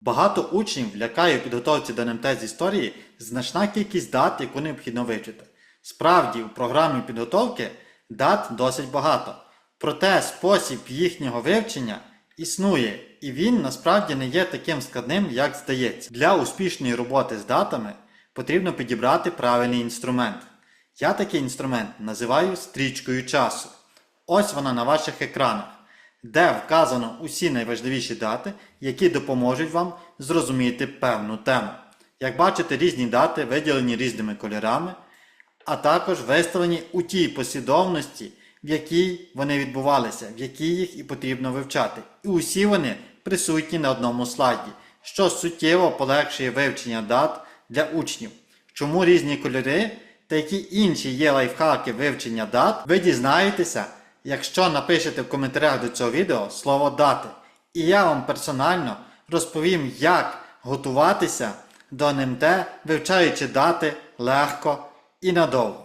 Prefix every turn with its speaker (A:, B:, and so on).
A: Багато учнів лякає у підготовці до НМТ з історії значна кількість дат, яку необхідно вивчити. Справді, у програмі підготовки дат досить багато. Проте спосіб їхнього вивчення існує, і він насправді не є таким складним, як здається. Для успішної роботи з датами потрібно підібрати правильний інструмент. Я такий інструмент називаю стрічкою часу. Ось вона на ваших екранах, де вказано усі найважливіші дати, які допоможуть вам зрозуміти певну тему. Як бачите, різні дати виділені різними кольорами, а також виставлені у тій послідовності, в якій вони відбувалися, в якій їх і потрібно вивчати. І усі вони присутні на одному слайді, що суттєво полегшує вивчення дат для учнів. Чому різні кольори та які інші є лайфхаки вивчення дат, ви дізнаєтеся, якщо напишете в коментарях до цього відео слово дати. І я вам персонально розповім, як готуватися до НМТ, вивчаючи дати легко і надовго.